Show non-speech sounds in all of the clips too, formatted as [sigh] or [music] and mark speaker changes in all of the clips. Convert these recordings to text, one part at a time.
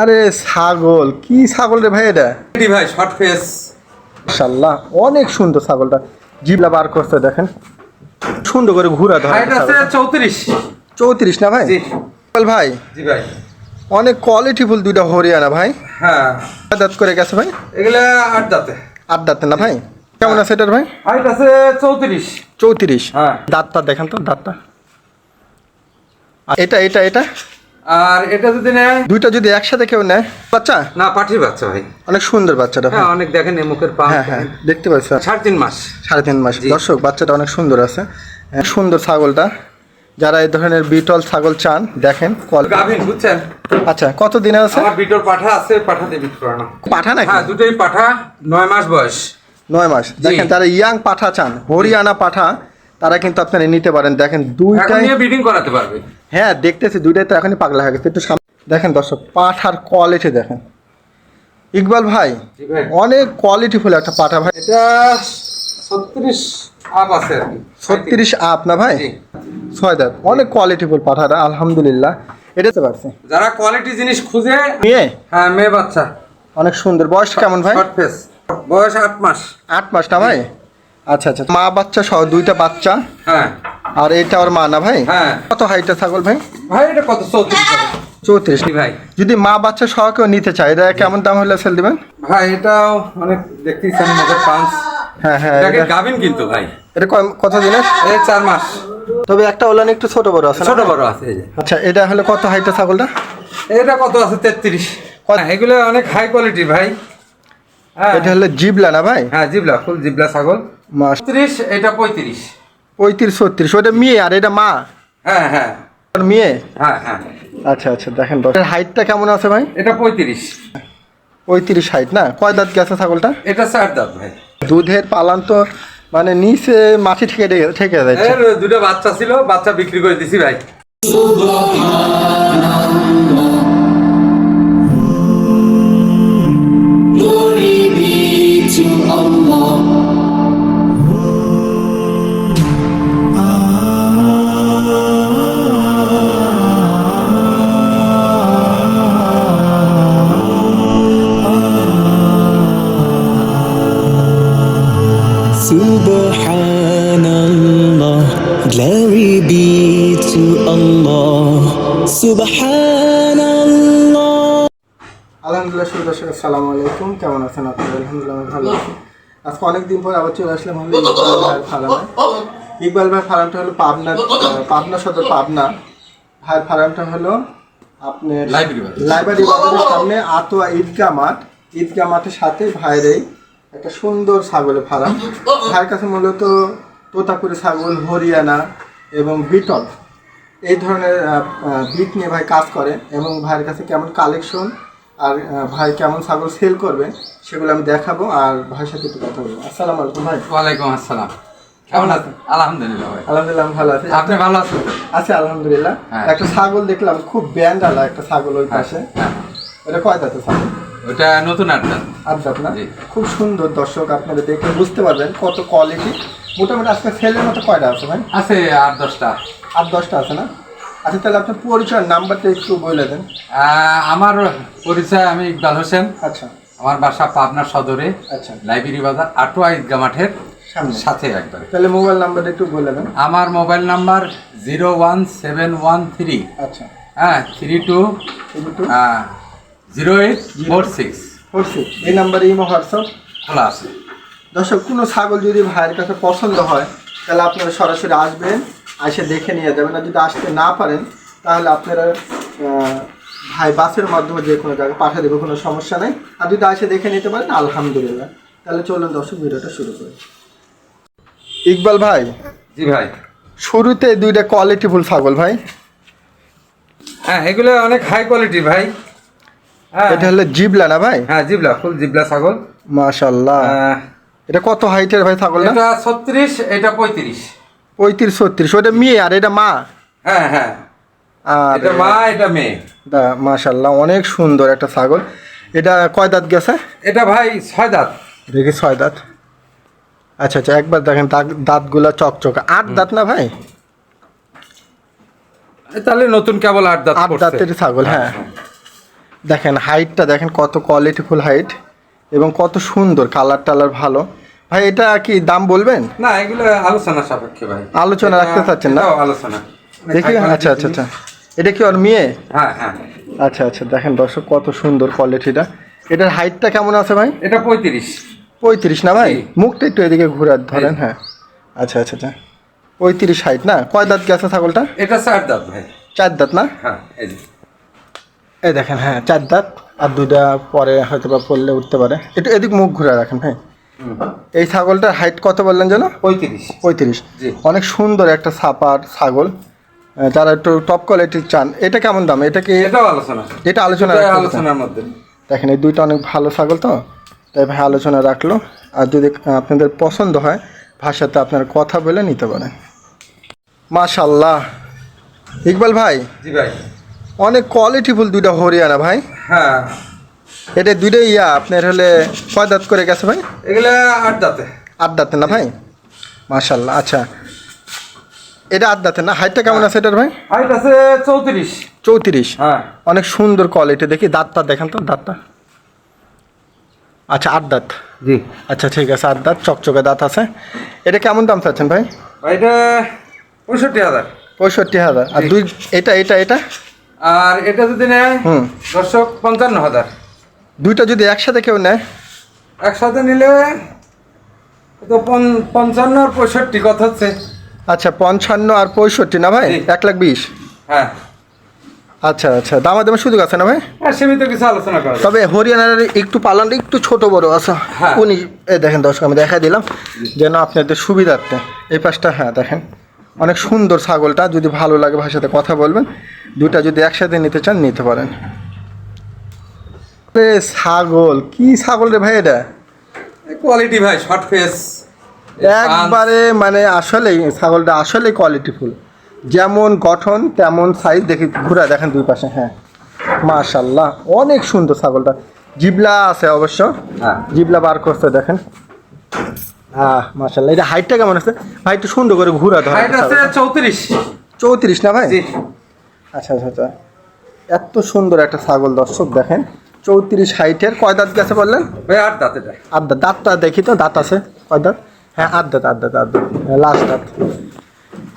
Speaker 1: আরে ছাগল কি ছাগল রে ভাই এটা?
Speaker 2: এটি ভাই শর্ট ফেস
Speaker 1: মাশাল্লাহ অনেক সুন্দর ছাগলটা। জিবলা বার করতে দেখেন। সুন্দর করে ঘুরা ধরে
Speaker 2: হাইট আছে চৌত্রিশ।
Speaker 1: চৌত্রিশ না ভাই?
Speaker 2: জি।
Speaker 1: ভাই।
Speaker 2: জি ভাই।
Speaker 1: অনেক কোয়ালিটি কোয়ালিটিফুল দুইটা হরিয়ানা ভাই।
Speaker 2: হ্যাঁ।
Speaker 1: দাঁত করে গেছে ভাই?
Speaker 2: এগুলা আট দাঁতে।
Speaker 1: আট দাঁত না ভাই? কেমন আছে এটার ভাই?
Speaker 2: হাইট আছে চৌত্রিশ।
Speaker 1: চৌত্রিশ।
Speaker 2: হ্যাঁ।
Speaker 1: দাঁতটা দেখেন তো দাঁতটা। এটা এটা এটা?
Speaker 2: আর এটা যদি নেয়?
Speaker 1: দুইটা যদি একসাথে কেউ নেয় বাচ্চা?
Speaker 2: না পাঠিয়ে বাচ্চা ভাই।
Speaker 1: অনেক সুন্দর বাচ্চাটা
Speaker 2: হ্যাঁ অনেক দেখেন মুখের পা
Speaker 1: হ্যাঁ হ্যাঁ দেখতে পাচ্ছি
Speaker 2: সাড়ে তিন মাস।
Speaker 1: সাড়ে তিন মাস। দর্শক বাচ্চাটা অনেক সুন্দর আছে। হ্যাঁ, সুন্দর ছাগলটা। যারা এই ধরনের বিটল ছাগল চান দেখেন quality-
Speaker 2: গাভিন বুঝছেন?
Speaker 1: আচ্ছা কত দিনে আছে?
Speaker 2: আমার বিটর পাঠা আছে পাঠাতে বিট করানো
Speaker 1: পাঠা নাকি?
Speaker 2: হ্যাঁ দুটোই পাঠা নয় মাস বয়স।
Speaker 1: নয় মাস। দেখেন যারা ইয়াং পাঠা চান হরিয়ানা পাঠা তারা কিন্তু আপনারা নিতে পারেন। দেখেন দুইটাই
Speaker 2: ব্রিডিং করাতে পারবে।
Speaker 1: হ্যাঁ দেখতেছি দুইটাই তো এখনই পাগলা হয়ে গেছে। একটু সামনে দেখেন দর্শক পাঠার কোয়ালিটি দেখেন। ইকবাল ভাই অনেক কোয়ালিটি ফুল একটা পাঠা ভাই।
Speaker 2: এটা ছত্রিশ আপ আছে
Speaker 1: ছত্রিশ আপ না ভাই। ছয় দাঁত। অনেক কোয়ালিটিফুল পাঠাটা আলহামদুলিল্লাহ। এটা তো পারছি।
Speaker 2: যারা কোয়ালিটি জিনিস খুঁজে
Speaker 1: নিয়ে
Speaker 2: হ্যাঁ মেয়ে বাচ্চা।
Speaker 1: অনেক সুন্দর। বয়স কেমন ভাই?
Speaker 2: বয়স আট মাস।
Speaker 1: আট মাস না ভাই? আচ্ছা আচ্ছা। মা বাচ্চা সহ দুইটা বাচ্চা?
Speaker 2: হ্যাঁ।
Speaker 1: আর এটা ওর মা না ভাই?
Speaker 2: হ্যাঁ।
Speaker 1: কত হাইটটা ছাগল ভাই?
Speaker 2: ভাই এটা কত? চৌত্রিশ
Speaker 1: চৌত্রিশ।
Speaker 2: ভাই।
Speaker 1: যদি মা বাচ্চা সহ কেউ নিতে চায় এটা কেমন দাম হলে সেল দিবেন?
Speaker 2: ভাই এটাও অনেক পাঁচ।
Speaker 1: হ্যাঁ হ্যাঁ এটা-
Speaker 2: গাভিন কিন্তু ভাই।
Speaker 1: এটা কত দিনের?
Speaker 2: এই চার মাস।
Speaker 1: তবে একটা ওলান একটু ছোট বড় আছে
Speaker 2: ছোট বড় আছে
Speaker 1: আচ্ছা এটা হলে কত হাইটটা ছাগলটা?
Speaker 2: এটা কত আছে? তেত্রিশ। এগুলো অনেক হাই কোয়ালিটি ভাই। হ্যাঁ।
Speaker 1: এটা হলে জিবলা না ভাই?
Speaker 2: হ্যাঁ জিবলা ফুল জিবলা ছাগল।
Speaker 1: মাস।
Speaker 2: ত্রিশ এটা পঁয়ত্রিশ।
Speaker 1: পঁয়ত্রিশ ছত্রিশ ওটা মেয়ে আর এটা মা?
Speaker 2: হ্যাঁ হ্যাঁ।
Speaker 1: আর মেয়ে?
Speaker 2: হ্যাঁ হ্যাঁ।
Speaker 1: আচ্ছা আচ্ছা দেখেন হাইটটা কেমন আছে ভাই?
Speaker 2: এটা পঁয়ত্রিশ।
Speaker 1: পঁয়ত্রিশ হাইট না? কয় দাঁত গেছে ছাগলটা?
Speaker 2: এটা চার দাঁত ভাই।
Speaker 1: দুধের পালান তো মানে নিচে মাছি ঠেকে ঠেকে যাচ্ছে।
Speaker 2: এর দুটো বাচ্চা ছিল বাচ্চা বিক্রি করে দিছি ভাই।
Speaker 1: আজকে অনেকদিন পর আবার চলে আসলাম আমি ইকবাল ভাইয়ের ফার্মে। ইকবাল ভাই ফার্মটা হলো পাবনা পাবনা সদর পাবনা। ভাইয়ের ফার্মটা হলো আপনার
Speaker 2: লাইব্রেরি।
Speaker 1: লাইব্রেরি বাজারের সামনে আতোয়া ঈদগাহ মাঠ। ঈদগাহ মাঠের সাথে ভাইয়ের এই একটা সুন্দর ছাগলের ফার্ম। ভাইয়ের কাছে মূলত তোতাপুরি ছাগল হরিয়ানা এবং বিটল। এই ধরনের বিট নিয়ে ভাই কাজ করে এবং ভাইয়ের কাছে কেমন কালেকশন আর ভাই কেমন ছাগল সেল করবে সেগুলো আমি দেখাবো আর ভাইয়ের সাথে একটু কথা বলব। আসসালামু আলাইকুম ভাই।
Speaker 2: ওয়ালাইকুম আসসালাম। কেমন আছেন? আলহামদুলিল্লাহ ভাই।
Speaker 1: আলহামদুলিল্লাহ ভালো আছি।
Speaker 2: আপনি ভালো আছেন?
Speaker 1: আছি আলহামদুলিল্লাহ।
Speaker 2: হ্যাঁ।
Speaker 1: একটা ছাগল দেখলাম খুব ব্যান্ড আলা একটা ছাগল ওই পাশে।
Speaker 2: হ্যাঁ।
Speaker 1: এটা কয় দাঁতের ছাগল?
Speaker 2: ওটা নতুন আড্ডা
Speaker 1: আদাত না? খুব সুন্দর দর্শক আপনারা দেখে বুঝতে পারবেন কত কোয়ালিটি মোটামুটি আজকে সেলের মতো কয়টা আছে ভাই?
Speaker 2: আছে আট দশটা।
Speaker 1: আট দশটা আছে না? আচ্ছা তাহলে আপনার পরিচয় নাম্বারটা একটু বলে দেন।
Speaker 2: আমার পরিচয় আমি ইকবাল হোসেন।
Speaker 1: আচ্ছা।
Speaker 2: আমার বাসা পাবনা সদরে
Speaker 1: আচ্ছা।
Speaker 2: লাইব্রেরি বাজার আটোয়া ঈদগা মাঠের
Speaker 1: সামনে।
Speaker 2: সাথে একবারে।
Speaker 1: তাহলে মোবাইল নাম্বারটা একটু বলে দেন।
Speaker 2: আমার mobile number zero one seven one three.
Speaker 1: আচ্ছা।
Speaker 2: হ্যাঁ three two zero eight four six.
Speaker 1: Four six. এই নাম্বারে ইমো হোয়াটসঅ্যাপ?
Speaker 2: খোলা আছে।
Speaker 1: দর্শক কোনো ছাগল যদি ভাইয়ের কাছে পছন্দ হয় তাহলে আপনারা সরাসরি আসবেন। এসে দেখে নিয়ে যাবেন। আর যদি আসতে না পারেন তাহলে আপনারা ভাই বাসের মাধ্যমে যে কোনো জায়গায় পাঠিয়ে দেবে কোনো সমস্যা নেই। আর যদি এসে দেখে নিতে পারেন আলহামদুলিল্লাহ। তাহলে চলুন দর্শক ভিডিওটা শুরু করি। ইকবাল ভাই
Speaker 2: জি ভাই।
Speaker 1: শুরুতে দুইটা কোয়ালিটিফুল ছাগল ভাই।
Speaker 2: হ্যাঁ এগুলো অনেক হাই কোয়ালিটি ভাই। হ্যাঁ।
Speaker 1: এটা হলো জিবলা না ভাই?
Speaker 2: হ্যাঁ জিবলা ফুল জিবলা ছাগল।
Speaker 1: মাশাল্লাহ
Speaker 2: আহ,
Speaker 1: এটা কত হাইটের ভাই ছাগলটা?
Speaker 2: এটা ছত্রিশ এটা পঁয়ত্রিশ।
Speaker 1: পঁয়ত্রিশ ছত্রিশ। ওটা মেয়ে আর এটা মা?
Speaker 2: হ্যাঁ হ্যাঁ।
Speaker 1: আর
Speaker 2: এটা মা এটা মেয়ে।
Speaker 1: দা মাশাল্লাহ অনেক সুন্দর একটা ছাগল। এটা কয় দাঁত গেছে?
Speaker 2: এটা ভাই ছয় দাঁত।
Speaker 1: দেখি ছয় দাঁত? আচ্ছা আচ্ছা একবার দেখেন দাঁত দাঁতগুলো চকচকে। আট দাঁত না ভাই?
Speaker 2: তাহলে নতুন কেবল আট দাঁত
Speaker 1: আট দাঁতের ছাগল হ্যাঁ। দেখেন হাইটটা দেখেন কত কোয়ালিটিফুল হাইট এবং কত সুন্দর কালার টালার ভালো। ভাই এটা কি দাম বলবেন?
Speaker 2: না এগুলো আলোচনা সাপেক্ষে ভাই।
Speaker 1: আলোচনা রাখতে চাচ্ছেন না?
Speaker 2: আলোচনা।
Speaker 1: দেখি আচ্ছা আচ্ছা আচ্ছা। এটা কি ওর মেয়ে?
Speaker 2: হ্যাঁ হ্যাঁ।
Speaker 1: আচ্ছা আচ্ছা দেখেন দর্শক কত সুন্দর কোয়ালিটিটা এটার হাইটটা কেমন আছে ভাই?
Speaker 2: এটা পঁয়ত্রিশ।
Speaker 1: পঁয়ত্রিশ না ভাই? মুখটা একটু এদিকে ঘুরে ধরেন হ্যাঁ। আচ্ছা আচ্ছা আচ্ছা। পঁয়ত্রিশ হাইট না? কয় দাঁত গেছে ছাগলটা?
Speaker 2: এটা চার দাঁত ভাই।
Speaker 1: চার দাঁত না?
Speaker 2: হ্যাঁ এই
Speaker 1: দেখেন হ্যাঁ চার দাঁত। আর দুইটা পরে হয়তো বা পড়লে উঠতে পারে। একটু এদিক মুখ ঘুরে রাখেন ভাই। এই ছাগলটার হাইট কত বললেন যেন?
Speaker 2: পঁয়ত্রিশ।
Speaker 1: পঁয়ত্রিশ। অনেক সুন্দর একটা ছাপার ছাগল। যারা একটু টপ কোয়ালিটির চান এটা কেমন দাম? এটা কি
Speaker 2: আলোচনা।
Speaker 1: এটা আলোচনা
Speaker 2: আলোচনার মধ্যে।
Speaker 1: দেখেন এই দুইটা অনেক ভালো ছাগল তো। তাই ভাই আলোচনা রাখল। আর যদি আপনাদের পছন্দ হয় ভাষাতে আপনারা কথা বলে নিতে পারেন। মাশাল্লাহ ইকবাল ভাই
Speaker 2: জি ভাই।
Speaker 1: অনেক কোয়ালিটিফুল দুইটা হরিয়ানা ভাই।
Speaker 2: হ্যাঁ।
Speaker 1: এটা দুইটাই ইয়া আপনার হলে কয় দাঁত করে গেছে ভাই?
Speaker 2: এগুলা আট দাঁতে।
Speaker 1: আট দাঁতে না ভাই? মাশাল্লাহ আচ্ছা। এটা আট দাঁতে না? হাইটটা কেমন আছে এটার ভাই?
Speaker 2: হাইট আছে চৌত্রিশ।
Speaker 1: চৌত্রিশ?
Speaker 2: হ্যাঁ।
Speaker 1: অনেক সুন্দর কোয়ালিটি দেখি দাঁতটা দেখেন তো দাঁতটা। আচ্ছা আট দাঁত।
Speaker 2: জি।
Speaker 1: আচ্ছা ঠিক আছে আট দাঁত চকচকে দাঁত আছে। এটা কেমন দাম চাচ্ছেন ভাই?
Speaker 2: ভাই এটা পঁয়ষট্টি হাজার।
Speaker 1: পঁয়ষট্টি হাজার। আর দুই এটা এটা এটা?
Speaker 2: আর এটা যদি নেয়
Speaker 1: হুম।
Speaker 2: দর্শক পঞ্চান্ন হাজার।
Speaker 1: দুইটা যদি একসাথে কেউ নেয়?
Speaker 2: একসাথে নিলে তো পঞ্চান্ন আর পঁয়ষট্টি কত হচ্ছে।
Speaker 1: আচ্ছা পঞ্চান্ন আর পঁয়ষট্টি না ভাই? এক লাখ বিশ?
Speaker 2: হ্যাঁ।
Speaker 1: আচ্ছা আচ্ছা। দামাদামের সুযোগ আছে না ভাই?
Speaker 2: আর সীমিত কিছু আলোচনা করা
Speaker 1: তবে হরিয়ানার একটু পালানটা একটু ছোট বড় আছে।
Speaker 2: হ্যাঁ।
Speaker 1: উনি এই দেখেন দর্শক আমি দেখা দিলাম। যেন আপনাদের সুবিধার্থে। এই পাশটা হ্যাঁ দেখেন। অনেক সুন্দর ছাগলটা যদি ভালো লাগে ভাষাতে কথা বলবেন। দুটা যদি একসাথে নিতে চান নিতে পারেন। রে ছাগল। কি ছাগল রে ভাই এটা?
Speaker 2: কোয়ালিটি ভাই শর্ট ফেস
Speaker 1: একবারে মানে আসলেই ছাগলটা আসলেই কোয়ালিটিফুল যেমন গঠন তেমন সাইজ দেখি ঘুরা দেখেন দুই পাশে হ্যাঁ। মাশাল্লাহ অনেক সুন্দর ছাগলটা। জিবলা আছে অবশ্য।
Speaker 2: হ্যাঁ।
Speaker 1: জিবলা বার করতে দেখেন। আহ মাশাল্লাহ এটা হাইটটা কেমন আছে? ভাই একটু সুন্দর করে ঘুরা ধরে
Speaker 2: হাইট আছে চৌত্রিশ।
Speaker 1: চৌত্রিশ না ভাই? আচ্ছা আচ্ছা আচ্ছা। এত সুন্দর একটা ছাগল দর্শক দেখেন। চৌত্রিশ হাইটের। কয় দাঁত গেছে বললেন?
Speaker 2: ভাই আট দাঁত এটা
Speaker 1: আট দাঁত। দাঁতটা দেখি তো দাঁত আছে। কয় দাঁত? হ্যাঁ আট দাঁত আট দাঁত আট দাঁত। লাস্ট দাঁত।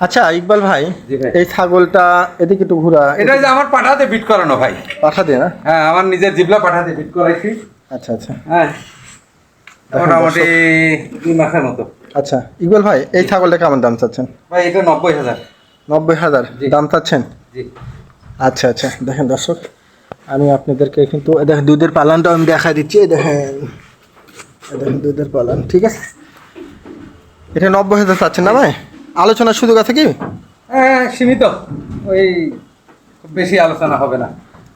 Speaker 1: আচ্ছা ইকবাল ভাই এই ছাগলটা এদিকে একটু ঘুরা।
Speaker 2: এটা যে আমার পাঠাতে বিট করানো ভাই।
Speaker 1: পাঠা দিয়ে না?
Speaker 2: হ্যাঁ আমার নিজের জিবলা পাঠাতে বিট করাইছি।
Speaker 1: আচ্ছা আচ্ছা।
Speaker 2: হ্যাঁ মোটামুটি দুই মাসের মতো।
Speaker 1: আচ্ছা ইকবাল ভাই এই ছাগলটা কেমন দাম চাচ্ছেন?
Speaker 2: ভাই এটা নব্বই হাজার।
Speaker 1: নব্বই হাজার। দাম চাচ্ছেন?
Speaker 2: জি।
Speaker 1: আচ্ছা আচ্ছা। দেখেন দর্শক আমি আপনাদেরকে কিন্তু দেখেন দুধের পালানটা আমি দেখা দিচ্ছি এই দেখেন। দেখেন দুধের পালান ঠিক আছে? এটা নব্বই হাজার চাচ্ছেন না ভাই? আলোচনার শুধু আছে কি?
Speaker 2: হ্যাঁ সীমিত। ওই খুব বেশি আলোচনা হবে না।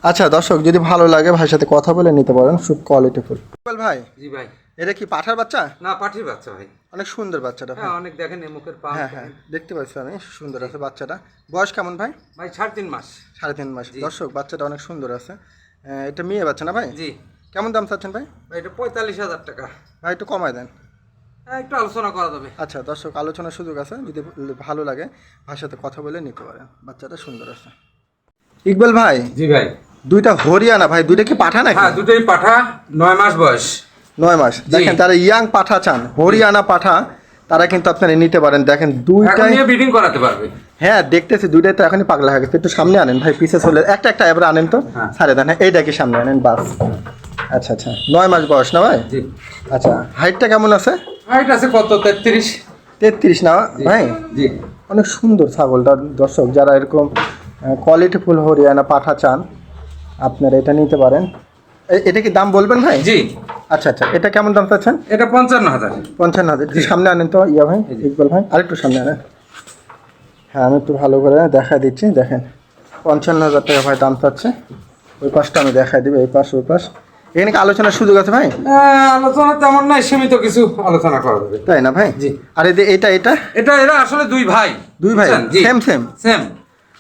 Speaker 1: আচ্ছা দর্শক যদি ভালো লাগে ভাইয়ের সাথে কথা বলে নিতে পারেন খুব কোয়ালিটিফুল ভাই
Speaker 2: জি ভাই।
Speaker 1: এটা কি পাঠার বাচ্চা?
Speaker 2: না পাঠিয়ে বাচ্চা ভাই।
Speaker 1: অনেক সুন্দর বাচ্চাটা
Speaker 2: হ্যাঁ অনেক দেখেন এই মুখের পা
Speaker 1: হ্যাঁ হ্যাঁ দেখতে পাচ্ছি আমি সুন্দর আছে বাচ্চাটা। বয়স কেমন ভাই?
Speaker 2: ভাই সাড়ে তিন মাস।
Speaker 1: সাড়ে তিন মাস। দর্শক বাচ্চাটা অনেক সুন্দর আছে। এটা মেয়ে বাচ্চা না ভাই?
Speaker 2: জি।
Speaker 1: কেমন দাম চাচ্ছেন ভাই?
Speaker 2: ভাই এটা পঁয়তাল্লিশ হাজার টাকা।
Speaker 1: ভাই একটু কমায় দেন।
Speaker 2: হ্যাঁ একটু আলোচনা করা যাবে।
Speaker 1: আচ্ছা দর্শক আলোচনার সুযোগ আছে। যদি ভালো লাগে সাথে কথা বলে নিতে পারেন। বাচ্চাটা সুন্দর আছে। ইকবাল ভাই
Speaker 2: জি ভাই।
Speaker 1: দুইটা হরিয়ানা ভাই দুইটা কি পাঠা নাকি?
Speaker 2: হ্যাঁ দুটোই পাঠা নয় মাস বয়স।
Speaker 1: নয় মাস। দেখেন তারা ইয়াং পাঠা চান হরিয়ানা পাঠা তারা কিন্তু আপনারা নিতে পারেন। দেখেন দুইটাই
Speaker 2: ব্রিডিং করাতে পারবে।
Speaker 1: হ্যাঁ দেখতেছি দুইটাই তো এখনই পাগলা হয়ে গেছে। একটু সামনে আনেন ভাই পিছে চলে একটা একটা এবার আনেন তো।
Speaker 2: হ্যাঁ।
Speaker 1: সাড়ে দেন হ্যাঁ এইটাকে সামনে আনেন? বাস। আচ্ছা আচ্ছা। নয় মাস বয়স না ভাই? আচ্ছা হাইটটা কেমন আছে?
Speaker 2: হাইট আছে কত? তেত্রিশ।
Speaker 1: তেত্রিশ না ভাই?
Speaker 2: জি।
Speaker 1: অনেক সুন্দর ছাগলটা দর্শক যারা এরকম কোয়ালিটিফুল হরিয়ানা পাঠা চান আপনারা এটা নিতে পারেন। এটা কি দাম বলবেন ভাই?
Speaker 2: জি।
Speaker 1: আচ্ছা আচ্ছা এটা কেমন দাম চাচ্ছেন?
Speaker 2: এটা পঞ্চান্ন হাজার।
Speaker 1: পঞ্চান্ন হাজার। সামনে আনেন তো ইয়া ভাই ইকবাল ভাই আরেকটু সামনে আনেন। হ্যাঁ আমি একটু ভালো করে দেখা দিচ্ছি দেখেন। পঞ্চান্ন হাজার টাকা ভাই দাম চাচ্ছে। ওই পাশটা আমি দেখাই দিবো এই পাশ ওই পাশ। এখানে কি আলোচনার সুযোগ আছে ভাই?
Speaker 2: আহ, আলোচনা তেমন নাই সীমিত কিছু আলোচনা করা যাবে।
Speaker 1: তাই না ভাই?
Speaker 2: জি।
Speaker 1: আর এটা এটা?
Speaker 2: এটা এরা আসলে দুই ভাই।
Speaker 1: দুই ভাই? সেম সেম
Speaker 2: সেম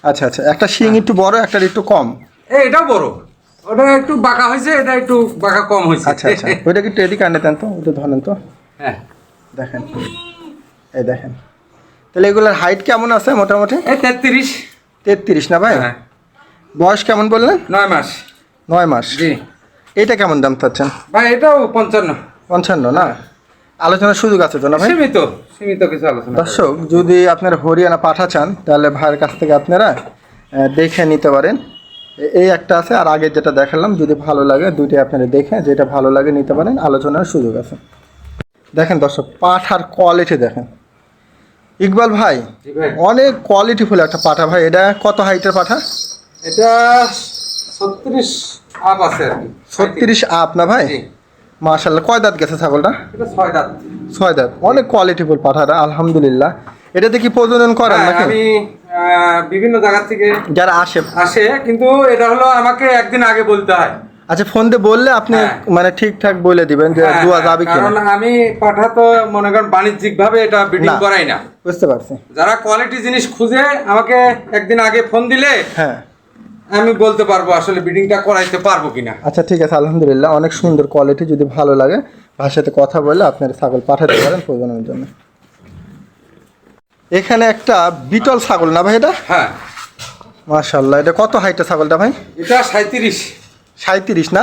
Speaker 1: আচ্ছা আচ্ছা একটা শিং একটু বড় একটা একটু কম।
Speaker 2: এটাও বড়। ওটা একটু বাঁকা হয়েছে এটা একটু বাঁকা কম হয়েছে।
Speaker 1: আচ্ছা আচ্ছা। ওইটা কি এদিকে আনে দেন তো? ওটা ধরেন তো।
Speaker 2: হ্যাঁ।
Speaker 1: দেখেন। এই দেখেন। তাহলে এগুলোর হাইট কেমন আছে মোটামুটি?
Speaker 2: এই তেত্রিশ।
Speaker 1: তেত্রিশ না ভাই?
Speaker 2: হ্যাঁ।
Speaker 1: বয়স কেমন বললেন?
Speaker 2: নয় মাস।
Speaker 1: নয় মাস।
Speaker 2: জি।
Speaker 1: এটা কেমন দাম চাচ্ছেন?
Speaker 2: ভাই এটাও পঞ্চান্ন।
Speaker 1: পঞ্চান্ন না? আলোচনার সুযোগ আছে তো না ভাই?
Speaker 2: সীমিত সীমিত কিছু আলোচনা
Speaker 1: দর্শক যদি আপনারা হরিয়ানা পাঠা চান তাহলে ভাইয়ের কাছ থেকে আপনারা দেখে নিতে পারেন। এই একটা আছে আর আগে যেটা দেখালাম যদি ভালো লাগে দুইটাই আপনারা দেখে যেটা ভালো লাগে নিতে পারেন আলোচনার সুযোগ আছে। দেখেন দর্শক পাঠার কোয়ালিটি দেখেন। ইকবাল ভাই অনেক কোয়ালিটিফুল একটা পাঠা ভাই এটা কত হাইটের পাঠা?
Speaker 2: এটা ছত্রিশ আপ আছে
Speaker 1: ছত্রিশ আপ না ভাই?
Speaker 2: জি।
Speaker 1: মাশাল্লাহ কয় দাঁত গেছে ছাগলটা?
Speaker 2: ছয় দাঁত।
Speaker 1: ছয় দাঁত। অনেক কোয়ালিটিফুল পাঠাটা আলহামদুলিল্লাহ। এটাতে কি প্রজনন করেন
Speaker 2: হ্যাঁ,
Speaker 1: নাকি?
Speaker 2: আমি বিভিন্ন জায়গা থেকে
Speaker 1: যারা আসে।
Speaker 2: আসে কিন্তু এটা হলো আমাকে একদিন আগে বলতে হয়।
Speaker 1: আচ্ছা ফোন দিয়ে বললে আপনি
Speaker 2: হ্যাঁ।
Speaker 1: মানে ঠিকঠাক বলে দিবেন যে
Speaker 2: হ্যাঁ,
Speaker 1: দুয়া
Speaker 2: হ্যাঁ,
Speaker 1: যাবে কি
Speaker 2: কারণ আমি পাঠা তো মনে করেন বাণিজ্যিক ভাবে এটা বিডিং করাই না।
Speaker 1: বুঝতে পারছি।
Speaker 2: যারা কোয়ালিটি জিনিস খুঁজে আমাকে একদিন আগে ফোন দিলে
Speaker 1: হ্যাঁ।
Speaker 2: আমি বলতে পারব আসলে বিডিংটা করাইতে পারব কিনা।
Speaker 1: আচ্ছা ঠিক আছে আলহামদুলিল্লাহ। অনেক সুন্দর কোয়ালিটি যদি ভালো লাগে সাথে কথা বলে আপনার ছাগল পাঠাতে পারেন প্রজননের জন্য। এখানে একটা বিটল ছাগল না ভাই এটা?
Speaker 2: হ্যাঁ।
Speaker 1: মাশাল্লাহ এটা কত হাইটের ছাগলটা ভাই?
Speaker 2: এটা সাঁত্রিশ
Speaker 1: সাঁত্রিশ না?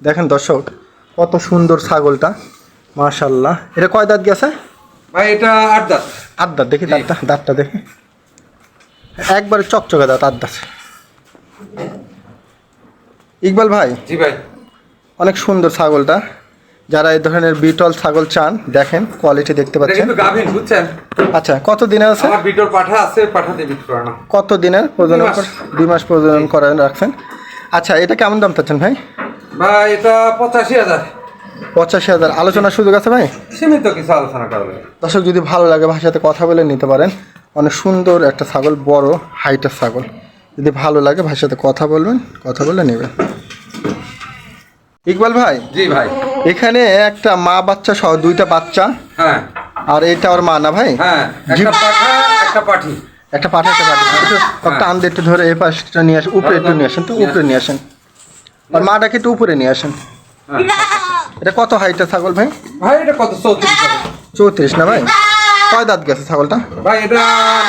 Speaker 1: দেখেন দর্শক কত সুন্দর ছাগলটা মাশাল্লাহ এটা কয় দাঁত গেছে?
Speaker 2: ভাই এটা আট দাঁত।
Speaker 1: আট দাঁত দেখি দাঁতটা দাঁতটা দেখি। একবারে চকচকে দাঁত আট দাঁত। ইকবাল ভাই
Speaker 2: জি ভাই।
Speaker 1: অনেক সুন্দর ছাগলটা। যারা এই ধরনের বিটল ছাগল চান দেখেন কোয়ালিটি দেখতে পাচ্ছেন।
Speaker 2: কিন্তু বুঝছেন?
Speaker 1: আচ্ছা কত দিনে আছে?
Speaker 2: আমার বিটোর পাঠা আছে পাঠাতে বিট করে না
Speaker 1: কত দিনের প্রজনন
Speaker 2: দুই মাস।
Speaker 1: প্রজনন করে রাখছেন? আচ্ছা এটা কেমন দাম চাচ্ছেন ভাই?
Speaker 2: ভাই এটা পঁচাশি হাজার।
Speaker 1: পঁচাশি হাজার। আলোচনার সুযোগ আছে ভাই?
Speaker 2: সীমিত কিছু আলোচনা করবে
Speaker 1: দর্শক যদি ভালো লাগে ভাইয়ের সাথে কথা বলে নিতে পারেন। অনেক সুন্দর একটা ছাগল বড় হাইটের ছাগল। যদি ভালো লাগে ভাইয়ের সাথে কথা বলবেন কথা বলে নেবেন। ইকবাল ভাই?
Speaker 2: জি ভাই।
Speaker 1: এখানে একটা মা বাচ্চা সহ দুইটা বাচ্চা।
Speaker 2: হ্যাঁ।
Speaker 1: আর এটা ওর মা না ভাই?
Speaker 2: হ্যাঁ একটা পাঠা একটা পাঠি।
Speaker 1: একটা আন্দে একটু ধরে এই পাশটা নিয়ে আসেন উপরে একটু নিয়ে আসেন তো উপরে নিয়ে আসেন। আর মাটাকে একটু উপরে নিয়ে আসেন।
Speaker 2: হ্যাঁ।
Speaker 1: এটা কত হাইটের ছাগল ভাই?
Speaker 2: ভাই এটা কত? চৌত্রিশ
Speaker 1: চৌত্রিশ না ভাই? কয় দাঁত গেছে ছাগলটা?
Speaker 2: ভাই এটা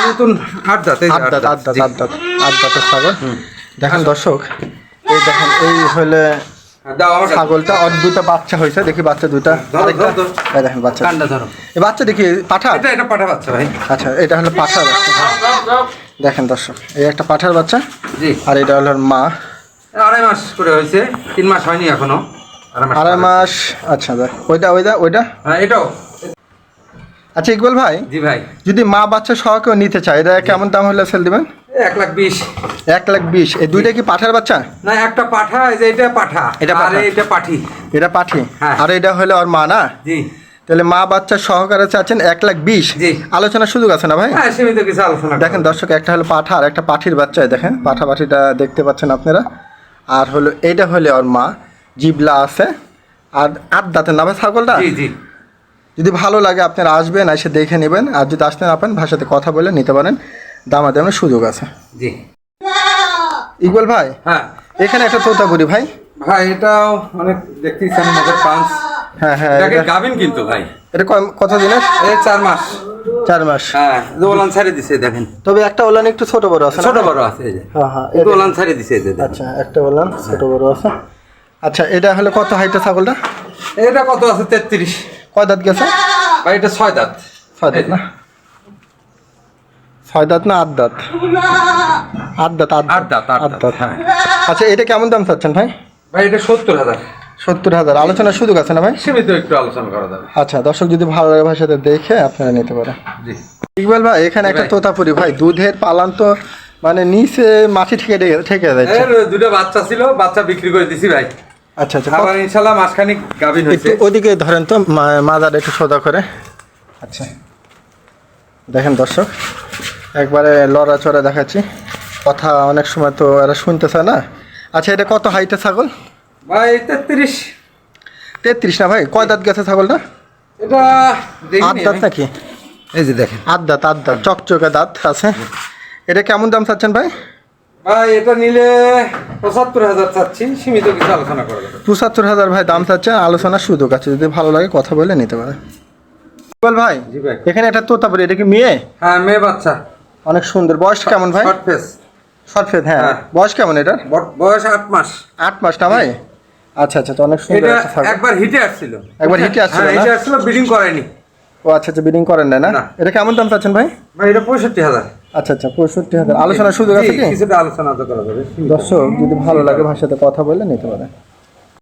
Speaker 2: নতুন আট দাঁত
Speaker 1: আট দাঁত আট দাঁত আট দাঁত আট দাঁতের ছাগল। দেখেন দর্শক এই দেখেন এই হলে
Speaker 2: হ্যাঁ।
Speaker 1: ছাগলটা আর দুটো বাচ্চা হয়েছে দেখি বাচ্চা। এই দেখেন বাচ্চা।
Speaker 2: ধরো।
Speaker 1: এই বাচ্চা দেখি পাঠা?
Speaker 2: এটা এটা পাঠা বাচ্চা ভাই।
Speaker 1: আচ্ছা এটা হলো পাঠার বাচ্চা। দেখেন দর্শক এই একটা পাঠার বাচ্চা।
Speaker 2: জি।
Speaker 1: আর এটা হলো মা।
Speaker 2: আড়াই মাস করে হয়েছে তিন মাস হয়নি এখনও। আড়াই মাস
Speaker 1: আচ্ছা ওইটা ওইটা ওইটা?
Speaker 2: হ্যাঁ এটাও।
Speaker 1: আচ্ছা ইকবাল ভাই?
Speaker 2: জি ভাই।
Speaker 1: যদি মা বাচ্চা সহ কেউ নিতে চায় এটা কেমন দাম হলে সেল দিবেন?
Speaker 2: এক লাখ বিশ।
Speaker 1: এক লাখ বিশ। এই দুইটা কি পাঠার বাচ্চা?
Speaker 2: না একটা পাঠা এই যে এটা পাঠা।
Speaker 1: এটা
Speaker 2: আর এটা পাঠি।
Speaker 1: এটা পাঠি?
Speaker 2: হ্যাঁ।
Speaker 1: আর এটা হলো ওর মা না?
Speaker 2: জি।
Speaker 1: তাহলে মা বাচ্চা সহকারে চাচ্ছেন এক লাখ বিশ।
Speaker 2: জি।
Speaker 1: আলোচনার সুযোগ আছে না ভাই?
Speaker 2: হ্যাঁ সীমিত কিছু আলোচনা
Speaker 1: দেখেন। দর্শক একটা হলো পাঠা আর একটা পাঠির বাচ্চা দেখেন পাঠা পাঠিটা দেখতে পাচ্ছেন আপনারা। আর হলো এইটা হলে ওর মা জিবলা আছে। আর আট দাঁতের না ভাই ছাগলটা?
Speaker 2: জি জি।
Speaker 1: যদি ভালো লাগে আপনারা আসবেন এসে দেখে নেবেন। আর যদি আসতে না পারেন ভাষাতে কথা বলে নিতে পারেন। দামাদামের সুযোগ আছে।
Speaker 2: জি।
Speaker 1: ইকবাল ভাই?
Speaker 2: হ্যাঁ।
Speaker 1: এখানে একটা তোতাপুরি ভাই।
Speaker 2: ভাই এটাও অনেক দেখতেছেন মুখের পাঁচ
Speaker 1: হ্যাঁ হ্যাঁ
Speaker 2: এটাকে
Speaker 1: এটা-
Speaker 2: গাভিন কিন্তু ভাই।
Speaker 1: এটা কত দিনের?
Speaker 2: এই চার মাস।
Speaker 1: চার মাস।
Speaker 2: হ্যাঁ ওলান ছাড়ে দিছে দেখেন।
Speaker 1: তবে একটা ওলান একটু ছোট বড় আছে?
Speaker 2: ছোট বড় আছে
Speaker 1: হ্যাঁ হ্যাঁ এটা-
Speaker 2: দোলান ছাড়ে দিছে।
Speaker 1: আচ্ছা একটা ওলান ছোট বড় আছে। আচ্ছা এটা হলে কত হাইটের ছাগলটা?
Speaker 2: এটা কত আছে? তেত্রিশ।
Speaker 1: কয় দাঁত গেছে? [laughs]
Speaker 2: ভাই এটা ছয় দাঁত।
Speaker 1: ছয় দাঁত না? ছয় দাঁত না আট দাঁত? আট দাঁত আট
Speaker 2: আট দাঁত, আট দাঁত, হ্যাঁ।
Speaker 1: আচ্ছা এটা কেমন দাম চাচ্ছেন ভাই?
Speaker 2: ভাই এটা সত্তর হাজার।
Speaker 1: সত্তর হাজার। আলোচনার সুযোগ আছে না ভাই?
Speaker 2: সীমিত একটু আলোচনা করা যাবে।
Speaker 1: আচ্ছা দর্শক যদি ভালো লাগে ভাই সাথে দেখে আপনারা নিতে পারেন।
Speaker 2: জি।
Speaker 1: ইকবাল ভাই এখানে একটা। তোতাপুরি ভাই দুধের পালান তো মানে নিচে মাটি থেকে ঠেকে- ঠেকে যাচ্ছে।
Speaker 2: এর দুটো বাচ্চা ছিল বাচ্চা বিক্রি করে দিছি ভাই।
Speaker 1: আচ্ছা আচ্ছা
Speaker 2: আবার ইনশাল্লাহ মাসখানিক গাভিন হয়েছে।
Speaker 1: ওদিকে ধরেন তো মা- মাজার একটু সোজা করে। আচ্ছা। দেখেন দর্শক একবারে লড়াচড়া দেখাচ্ছি। কথা অনেক সময় তো এরা শুনতেছে না। আচ্ছা এটা কত হাইটের ছাগল?
Speaker 2: ভাই তেত্রিশ।
Speaker 1: তেত্রিশ না ভাই? কয় দাঁত গেছে ছাগলটা?
Speaker 2: এটা
Speaker 1: আট দাঁত নাকি?
Speaker 2: এই যে দেখেন।
Speaker 1: আট দাঁত আট দাঁত চকচকে দাঁত আছে। এটা কেমন দাম চাচ্ছেন ভাই?
Speaker 2: ভাই এটা নিলে পঁচাত্তর হাজার চাচ্ছি সীমিত কিছু আলোচনা করা
Speaker 1: পঁচাত্তর হাজার ভাই দাম চাচ্ছেন আলোচনার সুযোগ আছে যদি ভালো লাগে কথা বলে নিতে পারে। বল ভাই এখানে এটা তো তারপরে এটা কি মেয়ে?
Speaker 2: হ্যাঁ মেয়ে বাচ্চা।
Speaker 1: অনেক সুন্দর। বয়স কেমন ভাই?
Speaker 2: Short face.
Speaker 1: শর্ট ফেস হ্যাঁ।,
Speaker 2: হ্যাঁ।
Speaker 1: বয়স কেমন এটার?
Speaker 2: বয়স আট মাস।
Speaker 1: আট মাস না ভাই? আচ্ছা আচ্ছা তো অনেক সুন্দর
Speaker 2: একবার হিটে আসছিল।
Speaker 1: একবার হিটে হ্যাঁ, আসছিল
Speaker 2: হ্যাঁ, হিটে আসছিল বিডিং করেনি।
Speaker 1: ও আচ্ছা আচ্ছা বিডিং করেন না?
Speaker 2: না।
Speaker 1: এটা কেমন দাম চাচ্ছেন ভাই?
Speaker 2: ভাই এটা পঁয়ষট্টি হাজার।
Speaker 1: আচ্ছা আচ্ছা পঁয়ষট্টি হাজার। আলোচনা সুযোগ আছে কি?
Speaker 2: আলোচনা তো করা যাবে
Speaker 1: দর্শক যদি ভালো লাগে ভাষাতে কথা বলে নিতে পারে।